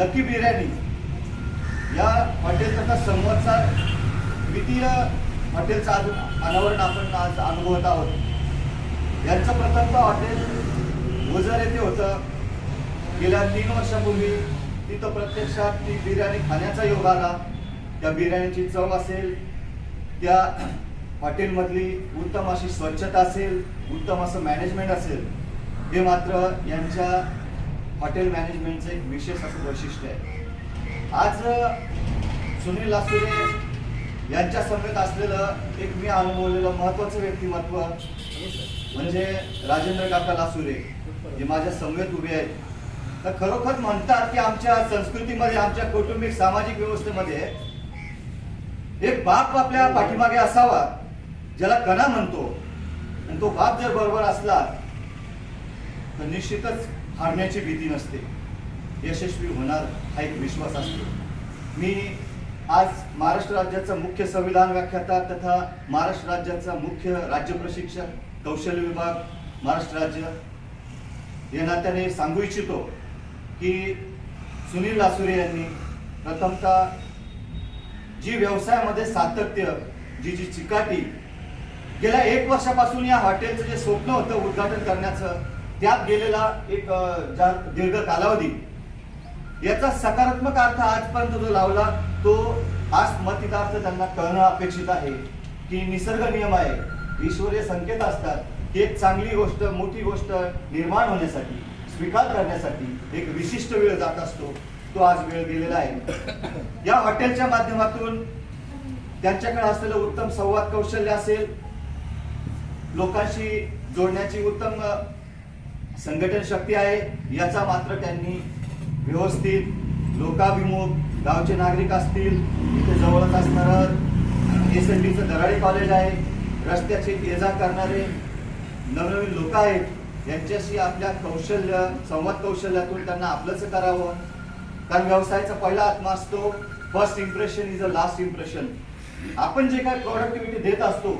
Lucky biryani. या हॉटेलचा समोरचा द्वितीय हॉटेलचा आज अनावरण आपण आज अनुभवत आहोत. यांचं प्रथम हॉटेल ओझर येथे होतं. गेल्या तीन वर्षापूर्वी तिथं प्रत्यक्षात ती बिर्याणी खाण्याचा योग आला. त्या बिर्याणीची चव असेल त्या हॉटेलमधली उत्तम अशी स्वच्छता असेल उत्तम असं मॅनेजमेंट असेल हे मात्र यांच्या हॉटेल मॅनेजमेंटचं एक विशेष असं वैशिष्ट्य आहे. आज सुनील लासुरे यांच्या समेत असलेलं एक मी अनुभवलेलं महत्वाचं व्यक्तिमत्व म्हणजे राजेंद्र काका लासुरे जे माझ्या समेत उभे आहेत. तर खरोखर म्हणतात की आमच्या संस्कृतीमध्ये आमच्या कौटुंबिक सामाजिक व्यवस्थेमध्ये एक बाप आपल्या पाठीमागे असावा ज्याला कणा म्हणतो आणि तो बाप जर बरोबर असला तर निश्चितच हारण्याची भीती नसते. यशस्वी होणार हा एक विश्वास असतो. मी आज महाराष्ट्र राज्याचा मुख्य संविधान व्याख्याता तथा महाराष्ट्र राज्याचा मुख्य राज्य प्रशिक्षक कौशल्य विभाग महाराष्ट्र राज्य या नात्याने सांगू इच्छितो की सुनील लासुरे यांनी प्रथमतः जी व्यवसायामध्ये सातत्य जी जी चिकाटी गेल्या एक वर्षापासून या हॉटेलचं जे स्वप्न होतं उद्घाटन करण्याचं त्यात गेलेला एक दीर्घ कालावधी याचा सकारात्मक अर्थ आजपर्यंत जो लावला तो आज मतितार्थ त्यांना कळणं अपेक्षित आहे. की निसर्ग नियम आहे ईश्वरीय संकेत असतात. की एक चांगली गोष्ट मोठी गोष्ट निर्माण होण्यासाठी स्वीकार करण्यासाठी एक विशिष्ट वेळ जात असतो. तो आज वेळ गेलेला आहे. या हॉटेलच्या माध्यमातून त्यांच्याकडे असलेलं उत्तम संवाद कौशल्य असेल लोकांशी जोडण्याची उत्तम संघटन शक्ती आहे याचा मात्र त्यांनी व्यवस्थित लोकाभिमुख गावचे नागरिक असतील इथे जवळच असणारं एस एन डीचं दराडी कॉलेज आहे रस्त्याची ये जा करणारे नवनवीन लोक आहेत यांच्याशी आपल्या कौशल्य संवाद कौशल्यातून त्यांना आपलंच करावं. कारण व्यवसायाचा पहिला आत्मा असतो first impression is a last impression आपण जे काय प्रॉडक्टिव्हिटी देत असतो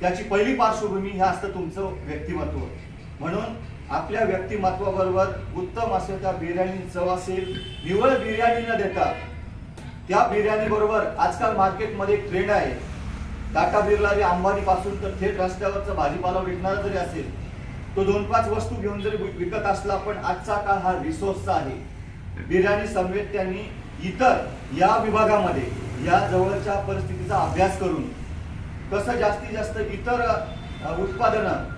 त्याची पहिली पार्श्वभूमी हे असतं तुमचं व्यक्तिमत्व. म्हणून आपल्या व्यक्तिमत्वाबरोबर उत्तम असे त्या बिर्याणी चव असेल निवळ बिर्याणी न देता त्या बिर्याणी बरोबर आजकाल मार्केटमध्ये एक ट्रेंड आहे. टाटा बिर्ला जे अंबानी पासून तर थेट रस्त्यावरचा भाजीपाला विकणारा जरी असेल तो दोन पाच वस्तू घेऊन जरी विकत असला पण आजचा काळ हा रिसोर्सचा आहे. बिर्याणी समवेत त्यांनी इतर या विभागामध्ये या जवळच्या परिस्थितीचा अभ्यास करून कसं जास्तीत जास्त इतर उत्पादनं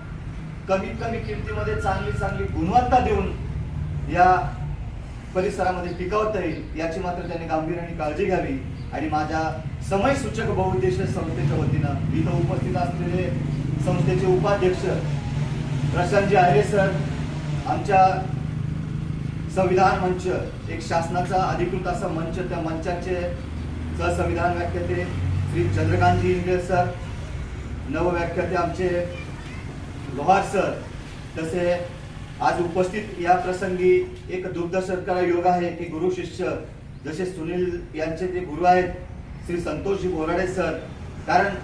कमीत कमी किमतीमध्ये चांगली चांगली गुणवत्ता देऊन या परिसरामध्ये टिकवता येईल याची मात्र त्यांनी गांभीर्याने काळजी घ्यावी. आणि माझ्या समय सूचक बहुउद्देशीय संस्थेच्या वतीनं इथं उपस्थित असलेले संस्थेचे उपाध्यक्ष प्रशांतजी आयरे सर आमच्या संविधान मंच एक शासनाचा अधिकृत असा मंच त्या मंचाचे सहसंविधान व्याख्याते श्री चंद्रकांतजी इंगळे सर नवव्याख्याते आमचे लोहार सर तसे आज उपस्थित या प्रसंगी एक दुग्ध सरकार योग आहे की गुरु शिष्य जसे सुनील यांचे ते गुरु आहेत श्री संतोषजी बोराडे सर. कारण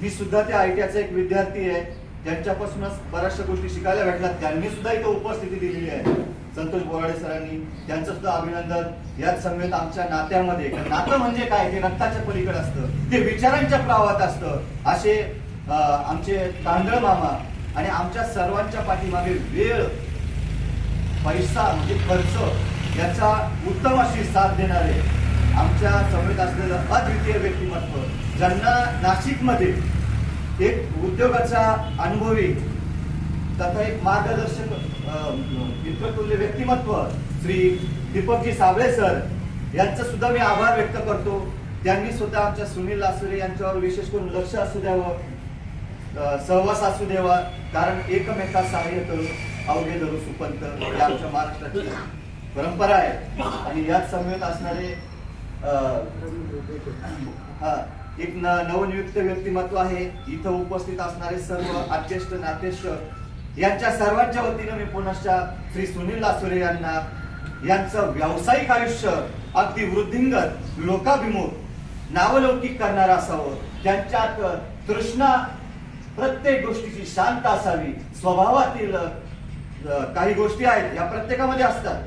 मी सुद्धा त्या आय टीचा एक विद्यार्थी आहे त्यांच्यापासूनच बऱ्याचशा गोष्टी शिकायला भेटल्या. त्यांनी सुद्धा इथं उपस्थिती दिलेली आहे. संतोष बोराडे सरांनी त्यांचं सुद्धा अभिनंदन. याच समेत आमच्या नात्यामध्ये नातं म्हणजे काय? ते रक्ताच्या पलीकडे असतं. ते विचारांच्या प्रवाहात असतं. असे आमचे तांदळ मामा आणि आमच्या सर्वांच्या पाठीमागे वेळ पैसा म्हणजे खर्च याचा उत्तम अशी साथ देणारे आमच्या समेत असलेलं अद्वितीय व्यक्तिमत्व ज्यांना नाशिकमध्ये एक उद्योगाचा अनुभवी तथा एक मार्गदर्शक अं, मित्रतुल्य व्यक्तिमत्व श्री दीपकजी साबळे सर यांचं सुद्धा मी आभार व्यक्त करतो. त्यांनी सुद्धा आमच्या सुनील लासुरे यांच्यावर विशेष करून लक्ष असू द्यावं. सहवास असू द्यावा कारण एकमेका सहाय्य करून अवघे धरू सुपंत ही आमच्या महाराष्ट्राची परंपरा आहे. आणि याच समवेत असणारे हा एक न- नवनियुक्त व्यक्तिमत्व आहे. इथं उपस्थित असणारे सर्व अध्यक्ष नातेष्ट यांच्या सर्वांच्या वतीनं मी पुनश्च श्री सुनील लासुरे यांना यांचं व्यावसायिक आयुष्य अगदी वृद्धिंगत लोकाभिमुख नावलौकिक करणारं असावं. त्यांच्यात तृष्णा प्रत्येक गोष्टीची शांत असावी. स्वभावातील काही गोष्टी आहेत या प्रत्येकामध्ये असतात.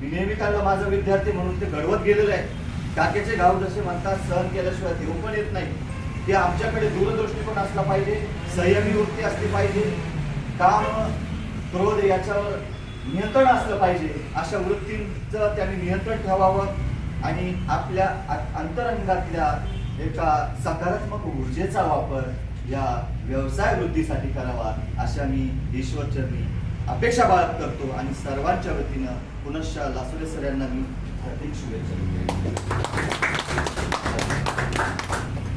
मी नेहमी त्यांना माझा विद्यार्थी म्हणून ते घडवत गेलेलं आहे. टाकेचे गाव जसे म्हणतात सहन केल्याशिवाय देऊ पण येत नाही. ते आमच्याकडे दूरदृष्टीकोन असला पाहिजे संयमी वृत्ती असली पाहिजे काम क्रोध याच्यावर नियंत्रण असलं पाहिजे अशा वृत्तींचं त्यांनी नियंत्रण ठेवावं आणि आपल्या अंतरंगातल्या एका सकारात्मक ऊर्जेचा वापर या व्यवसाय वृद्धीसाठी करावा अशा मी ईश्वरचरणी अपेक्षा बाळग करतो आणि सर्वांच्या वतीनं पुनश्च लासुरे सर यांना मी हार्दिक शुभेच्छा देतो.